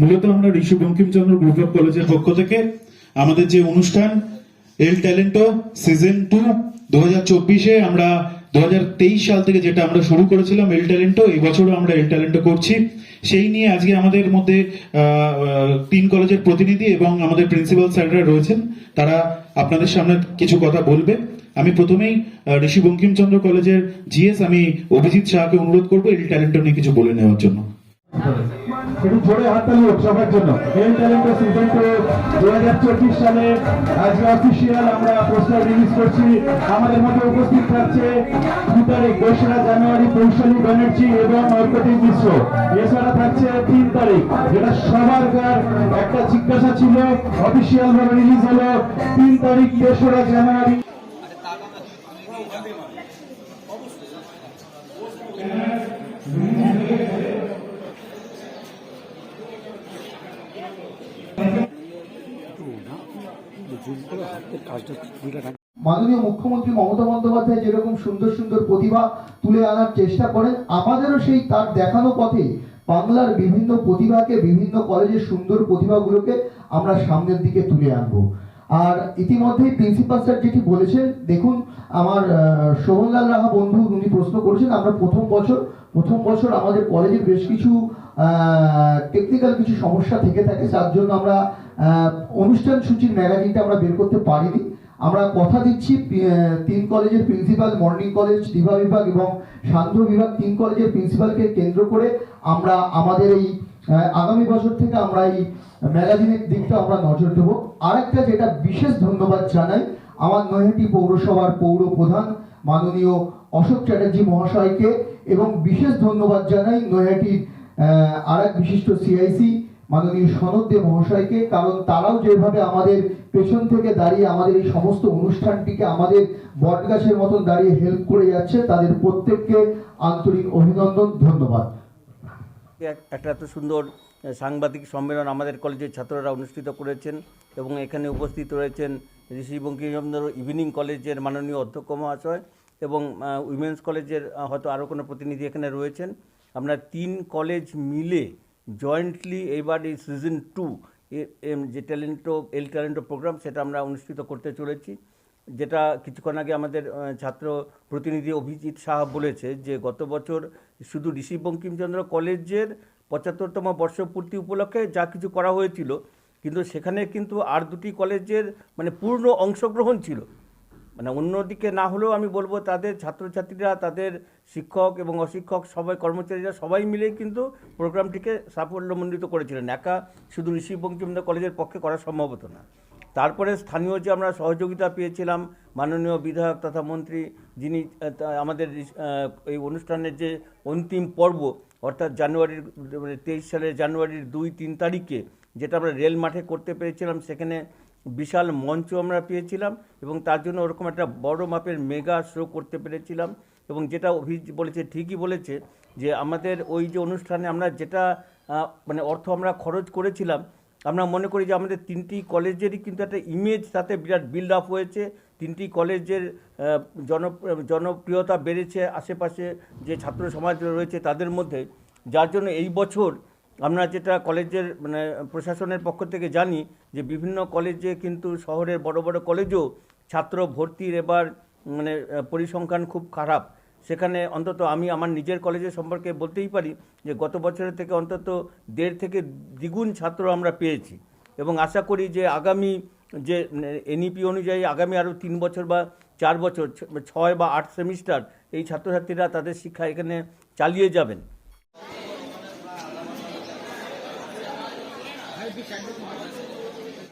মূলত আমরা ঋষি Bankimchandra group of কলেজের পক্ষ থেকে আমাদের যে অনুষ্ঠান এল ট্যালেন্টো সিজন টু দু হাজার চব্বিশে আমরা দু হাজার তেইশ সাল থেকে যেটা আমরা শুরু করেছিলাম এল ট্যালেন্টো এই বছরও আমরা এল ট্যালেন্টো করছি। সেই নিয়ে আজকে আমাদের মধ্যে তিন কলেজের প্রতিনিধি এবং আমাদের প্রিন্সিপাল স্যাররা রয়েছেন। তারা আপনাদের সামনে কিছু কথা বলবে। আমি প্রথমেই ঋষি বঙ্কিমচন্দ্র কলেজের জিএস, আমি অভিজিৎ শাহকে অনুরোধ করব এল ট্যালেন্টো নিয়ে কিছু বলে নেওয়ার জন্য। একটু জোরে হোক সবার জন্য। এল সিজন টু দু হাজার চব্বিশ সালে আজকে অফিসিয়াল আমরা পোস্টার রিলিজ করছি। আমাদের মধ্যে উপস্থিত থাকছে দু তারিখ দোসরা জানুয়ারি কৌশলী ব্যানার্জি এবং ঐকটি মিশ্র। এছাড়া থাকছে তিন তারিখ, যেটা সবারকার একটা জিজ্ঞাসা ছিল। অফিসিয়াল ভাবে রিলিজ হলো তিন তারিখ, তেসরা জানুয়ারি। মাননীয় মুখ্যমন্ত্রী মমতা বন্দ্যোপাধ্যায় যেরকম সুন্দর সুন্দর প্রতিভা তুলে আনার চেষ্টা করেন, আমাদেরও সেই তার দেখানো পথে বাংলার বিভিন্ন প্রতিভাকে, বিভিন্ন কলেজের সুন্দর প্রতিভাগুলোকে আমরা সামনের দিকে তুলে আনব। আর ইতিমধ্যেই প্রিন্সিপাল স্যার যেটি বলেছেন, দেখুন, আমার শোভনলাল রাহা বন্ধু, উনি প্রশ্ন করেছেন, আমরা প্রথম বছর প্রথম বছর আমাদের কলেজে বেশ কিছু টেকনিক্যাল কিছু সমস্যা থেকে থাকে যার জন্য আমরা অনুষ্ঠান সূচির ম্যাগাজিনটা আমরা বের করতে পারিনি। আমরা কথা দিচ্ছি তিন কলেজের প্রিন্সিপাল, মর্নিং কলেজ দিবা বিভাগ এবং সান্ধ্র বিভাগ, তিন কলেজের প্রিন্সিপালকে কেন্দ্র করে আমরা আমাদের এই আগামী বছর থেকে আমরা এই ম্যাগাজিনের দিকটা আমরা নজর দেবো। আরেকটা যেটা বিশেষ ধন্যবাদ জানাই, আমার নৈহাটি পৌরসভার পৌর প্রধান মাননীয় অশোক চ্যাটার্জি মহাশয়কে, এবং বিশেষ ধন্যবাদ জানাই নৈহাটির আর এক বিশিষ্ট সিআইসি মাননীয় সনদ দে মহাশয়কে, কারণ তারাও যেভাবে আমাদের পেছন থেকে দাঁড়িয়ে আমাদের এই সমস্ত অনুষ্ঠানটিকে আমাদের বটগাছের মতন দাঁড়িয়ে হেল্প করে যাচ্ছে, তাদের প্রত্যেককে আন্তরিক অভিনন্দন, ধন্যবাদ। একটা এত সুন্দর সাংবাদিক সম্মেলন আমাদের কলেজের ছাত্ররা অনুষ্ঠিত করেছেন এবং এখানে উপস্থিত রয়েছেন ঋষি বঙ্কিমচন্দ্র ইভিনিং কলেজের মাননীয় অধ্যক্ষ মহাশয় এবং উইমেন্স কলেজের হয়তো আরও কোনো প্রতিনিধি এখানে রয়েছেন। আমরা তিন কলেজ মিলে জয়েন্টলি এবার এই সিজন টু যে ট্যালেন্টো, এল ট্যালেন্টো প্রোগ্রাম সেটা আমরা অনুষ্ঠিত করতে চলেছি। যেটা কিছুক্ষণ আগে আমাদের ছাত্র প্রতিনিধি অভিজিৎ সাহা বলেছে যে গত বছর শুধু ঋষি বঙ্কিমচন্দ্র কলেজের পঁচাত্তরতম বর্ষপূর্তি উপলক্ষে যা কিছু করা হয়েছিল, কিন্তু সেখানে কিন্তু আর দুটি কলেজের মানে পূর্ণ অংশগ্রহণ ছিল। মানে অন্যদিকে না হলেও আমি বলব তাদের ছাত্রছাত্রীরা, তাদের শিক্ষক এবং অশিক্ষক সবাই, কর্মচারীরা সবাই মিলেই কিন্তু প্রোগ্রামটিকে সাফল্যমণ্ডিত করেছিলেন। একা শুধু ঋষি বঙ্কিমচন্দ্র কলেজের পক্ষে করা সম্ভব হতো না। তারপরে স্থানীয় যে আমরা সহযোগিতা পেয়েছিলাম, মাননীয় বিধায়ক তথা মন্ত্রী যিনি আমাদের এই অনুষ্ঠানের যে অন্তিম পর্ব, অর্থাৎ জানুয়ারির মানে তেইশ সালের জানুয়ারির দুই, তিন তারিখে, যেটা আমরা রেল মাঠে করতে পেরেছিলাম, সেখানে বিশাল মঞ্চ আমরা পেয়েছিলাম এবং তার জন্য ওরকম একটা বড় মাপের মেগা শো করতে পেরেছিলাম এবং যেটা অভিজিৎ বলেছে, ঠিকই বলেছে যে আমাদের ওই যে অনুষ্ঠানে আমরা যেটা মানে অর্থ আমরা খরচ করেছিলাম আমরা মনে করি যে আমাদের তিনটি কলেজেরই কিন্তু একটা ইমেজ তাতে বিরাট বিল্ড আপ হয়েছে। তিনটি কলেজের জন জনপ্রিয়তা বেড়েছে আশেপাশে যে ছাত্র সমাজ রয়েছে তাদের মধ্যে। যার জন্য এই বছর আমরা যেটা কলেজের মানে প্রশাসনের পক্ষ থেকে জানি যে বিভিন্ন কলেজে কিন্তু শহরের বড় বড় কলেজেও ছাত্র ভর্তির এবার মানে পরিসংখ্যান খুব খারাপ। সেখানে অন্তত আমি আমার নিজের কলেজের সম্পর্কে বলতেই পারি যে গত বছরের থেকে অন্তত দেড় থেকে দ্বিগুণ ছাত্র আমরা পেয়েছি। এবং আশা করি যে আগামী যে এনইপি অনুযায়ী আগামী আরও তিন বছর বা চার বছর ছয় বা আট সেমিস্টার এই ছাত্রছাত্রীরা তাদের শিক্ষা এখানে চালিয়ে যাবেন।